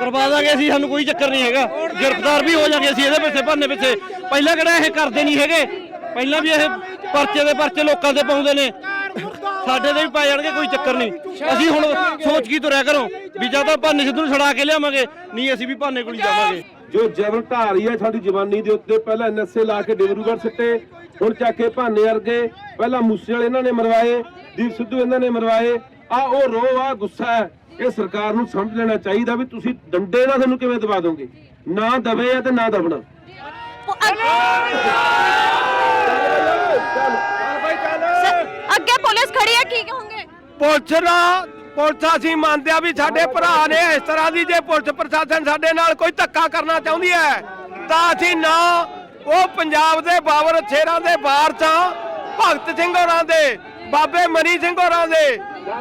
ਕਰਵਾ ਦਾਂਗੇ ਅਸੀਂ, ਸਾਨੂੰ ਕੋਈ ਚੱਕਰ ਨਹੀਂ ਹੈਗਾ। ਗ੍ਰਿਫਤਾਰ ਵੀ ਹੋ ਜਾਗੇ ਅਸੀਂ ਇਹਦੇ ਪਿੱਛੇ, ਭਾਨੇ ਪਿੱਛੇ। ਪਹਿਲਾਂ ਕਿਹੜਾ ਇਹ ਕਰਦੇ ਨਹੀਂ ਹੈਗੇ? ਪਹਿਲਾਂ ਵੀ ਇਹ ਪਰਚੇ ਦੇ ਪਰਚੇ ਲੋਕਾਂ ਦੇ ਪਾਉਂਦੇ ਨੇ। ਸਾਡੇ ਦੇ ਵੀ ਪੈ ਜਾਣਗੇ, ਕੋਈ ਚੱਕਰ ਨਹੀਂ। ਅਸੀਂ ਹੁਣ ਸੋਚ ਕੀ ਤੁਰਿਆ ਕਰੋ? ਵੀ ਜਾਂ ਤਾਂ ਭਾਨੇ ਸਿੱਧੂ ਨੂੰ ਛੜਾ ਕੇ ਲਿਆਵਾਂਗੇ, ਨਹੀਂ ਅਸੀਂ ਵੀ ਭਾਨੇ ਕੋਲ ਜਾਵਾਂਗੇ। ਜੋ ਜਬਰ ਢਾਰੀ ਹੈ ਸਾਡੀ ਜਵਾਨੀ ਦੇ ਉੱਤੇ, ਪਹਿਲਾਂ ਐਨਐਸਏ ਲਾ ਕੇ ਡਿਬਰੂਗੜ੍ਹ ਸਿੱਟੇ, ਹੁਣ ਚੱਕ ਕੇ ਭਾਨੇ ਵਰਗੇ, ਪਹਿਲਾਂ ਮੂਸੇ ਵਾਲੇ ਇਹਨਾਂ ਨੇ ਮਰਵਾਏ, ਦੀਪ ਸਿੱਧੂ ਇਹਨਾਂ ਨੇ ਮਰਵਾਏ। ਆ ਉਹ ਰੋ ਆ ਗੁੱਸਾ ਹੈ। ਇਹ ਸਰਕਾਰ ਨੂੰ ਸਮਝ ਲੈਣਾ ਚਾਹੀਦਾ ਵੀ ਤੁਸੀਂ ਡੰਡੇ ਨਾਲ ਤੁਹਾਨੂੰ ਕਿਵੇਂ ਦਬਾ ਦੋਗੇ? ਨਾ ਦਵੇ ਆ ਤੇ ਨਾ ਦਬਣਾ। ਅੱਗੇ ਪੁਲਿਸ ਖੜੀ ਹੈ ਕੀ ਕਹੋਗੇ? ਪੁਲਿਸ ਦਾ ਪੁਲਿਸ ਅਸੀਂ ਮੰਨਦੇ ਆ ਵੀ ਸਾਡੇ ਭਰਾ ਨੇ ਇਸ ਤਰ੍ਹਾਂ ਦੀ ਜੇ ਪੁਲਿਸ ਪ੍ਰਸ਼ਾਸਨ ਸਾਡੇ ਨਾਲ ਕੋਈ ਧੱਕਾ ਕਰਨਾ ਚਾਹੁੰਦੀ ਹੈ ਤਾਂ ਅਸੀਂ ਨਾ ਉਹ ਪੰਜਾਬ ਦੇ ਬਾਬਰ ਸ਼ੇਰਾਂ ਦੇ ਵਾਰਸਾਂ ਭਗਤ ਸਿੰਘ ਹੋਰਾਂ ਦੇ ਬਾਬੇ ਮਨੀ ਸਿੰਘ ਹੋਰਾਂ ਦੇ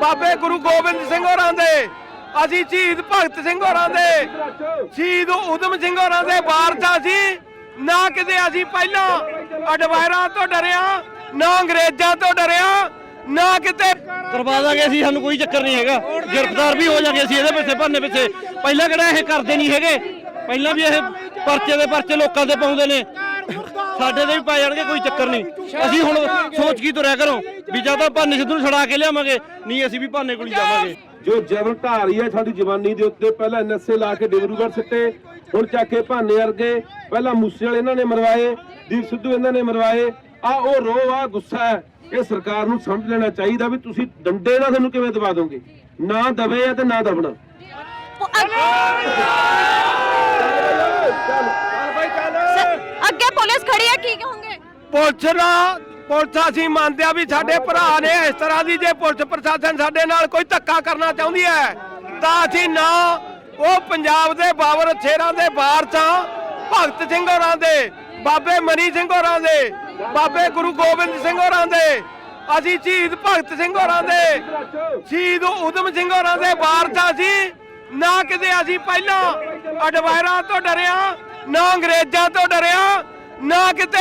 ਬਾਬੇ ਗੁਰੂ ਗੋਬਿੰਦ ਸਿੰਘ ਹੋਰਾਂ ਦੇ, ਅਸੀਂ ਸ਼ਹੀਦ ਭਗਤ ਸਿੰਘ ਹੋਰਾਂ ਦੇ, ਸ਼ਹੀਦ ਉਦਮ ਸਿੰਘ ਹੋਰਾਂ ਦੇ ਵਾਰਸਾਂ ਸੀ। ਨਾ ਕਿਤੇ ਅਸੀਂ ਪਹਿਲਾਂ ਅਡਵਾਇਰਾਂ ਤੋਂ ਡਰਿਆ, ਨਾ ਅੰਗਰੇਜ਼ਾਂ ਤੋਂ ਡਰਿਆ, ਨਾ ਕਿਤੇ ਕਰਵਾ ਦਾਂਗੇ ਅਸੀਂ, ਸਾਨੂੰ ਕੋਈ ਚੱਕਰ ਨਹੀਂ ਹੈਗਾ। ਗ੍ਰਿਫਤਾਰ ਵੀ ਹੋ ਜਾਗੇ ਅਸੀਂ ਇਹਦੇ ਪਿੱਛੇ, ਭਾਨੇ ਪਿੱਛੇ। ਪਹਿਲਾਂ ਕਿਹੜਾ ਇਹ ਕਰਦੇ ਨਹੀਂ ਹੈਗੇ। ਪਹਿਲਾਂ ਵੀ ਇਹ ਪਰਚੇ ਦੇ ਪਰਚੇ ਲੋਕਾਂ ਤੇ ਪਾਉਂਦੇ ਨੇ। ਸਾਡੇ ਦੇ ਵੀ ਪੈ ਜਾਣਗੇ ਕੋਈ ਚੱਕਰ ਨਹੀਂ। ਅਸੀਂ ਹੁਣ ਸੋਚ ਕੀ ਤੁਰਿਆ ਕਰੋ? ਵੀ ਜਾਂ ਤਾਂ ਭਾਨੇ ਸਿੱਧੂ ਨੂੰ ਛੜਾ ਕੇ ਲਿਆਵਾਂਗੇ ਨਹੀਂ ਅਸੀਂ ਵੀ ਭਾਨੇ ਕੋਲ ਜਾਵਾਂਗੇ। ਜੋ ਜਬਰ ਢਾਰੀ ਹੈ ਸਾਡੀ ਜਵਾਨੀ ਦੇ ਉੱਤੇ ਪਹਿਲਾਂ ਐਨਐਸਏ ਲਾ ਕੇ ਡਿਬਰੂਗੜ੍ਹ ਸਿੱਟੇ ਹੁਣ ਚੱਕ ਕੇ ਭਾਨੇ ਵਰਗੇ ਪਹਿਲਾਂ ਮੂਸੇ ਵਾਲੇ ਇਹਨਾਂ ਨੇ ਮਰਵਾਏ ਦੀਪ ਸਿੱਧੂ ਇਹਨਾਂ ਨੇ ਮਰਵਾਏ। ਆ ਉਹ ਰੋ ਆ ਗੁੱਸਾ ਹੈ। ਇਹ ਸਰਕਾਰ ਨੂੰ ਸਮਝ ਲੈਣਾ ਚਾਹੀਦਾ ਵੀ ਤੁਸੀਂ ਡੰਡੇ ਨਾਲ ਤੁਹਾਨੂੰ ਕਿਵੇਂ ਦਬਾ ਦੋਗੇ? ਨਾ ਦਵੇ ਆ ਤੇ ਨਾ ਦਬਣਾ ਅੱਗੇ ਪੁਲਿਸ ਖੜੀ ਹੈ ਕੀ ਕਹੋਗੇ ਪੁਲਿਸ ਦਾ ਪੁਲਿਸ ਅਸੀਂ ਮੰਨਦੇ ਆ ਵੀ ਸਾਡੇ ਭਰਾ ਨੇ ਇਸ ਤਰ੍ਹਾਂ ਦੀ ਜੇ ਪੁਲਿਸ ਪ੍ਰਸ਼ਾਸਨ ਸਾਡੇ ਨਾਲ ਕੋਈ ਧੱਕਾ ਕਰਨਾ ਚਾਹੁੰਦੀ ਹੈ, ਤਾਂ ਅਸੀਂ ਨਾ ਉਹ ਪੰਜਾਬ ਦੇ ਬਾਬਰ ਸ਼ੇਰਾਂ ਦੇ ਵਾਰਸਾਂ ਭਗਤ ਸਿੰਘ ਹੋਰਾਂ ਦੇ, ਬਾਬੇ ਮਨੀ ਸਿੰਘ ਹੋਰਾਂ ਦੇ, ਬਾਬੇ ਗੁਰੂ ਗੋਬਿੰਦ ਸਿੰਘ ਹੋਰਾਂ ਦੇ, ਅਸੀਂ ਸ਼ਹੀਦ ਭਗਤ ਸਿੰਘ ਹੋਰਾਂ ਦੇ, ਸ਼ਹੀਦ ਉਦਮ ਸਿੰਘ ਹੋਰਾਂ ਦੇ ਵਾਰਸਾਂ ਸੀ ਨਾ ਕਿਤੇ ਅਸੀਂ ਪਹਿਲਾਂ ਅਡਵਾਇਰਾਂ ਤੋਂ ਡਰਿਆ, ਨਾ ਅੰਗਰੇਜ਼ਾਂ ਤੋਂ ਡਰਿਆ, ਨਾ ਕਿਤੇ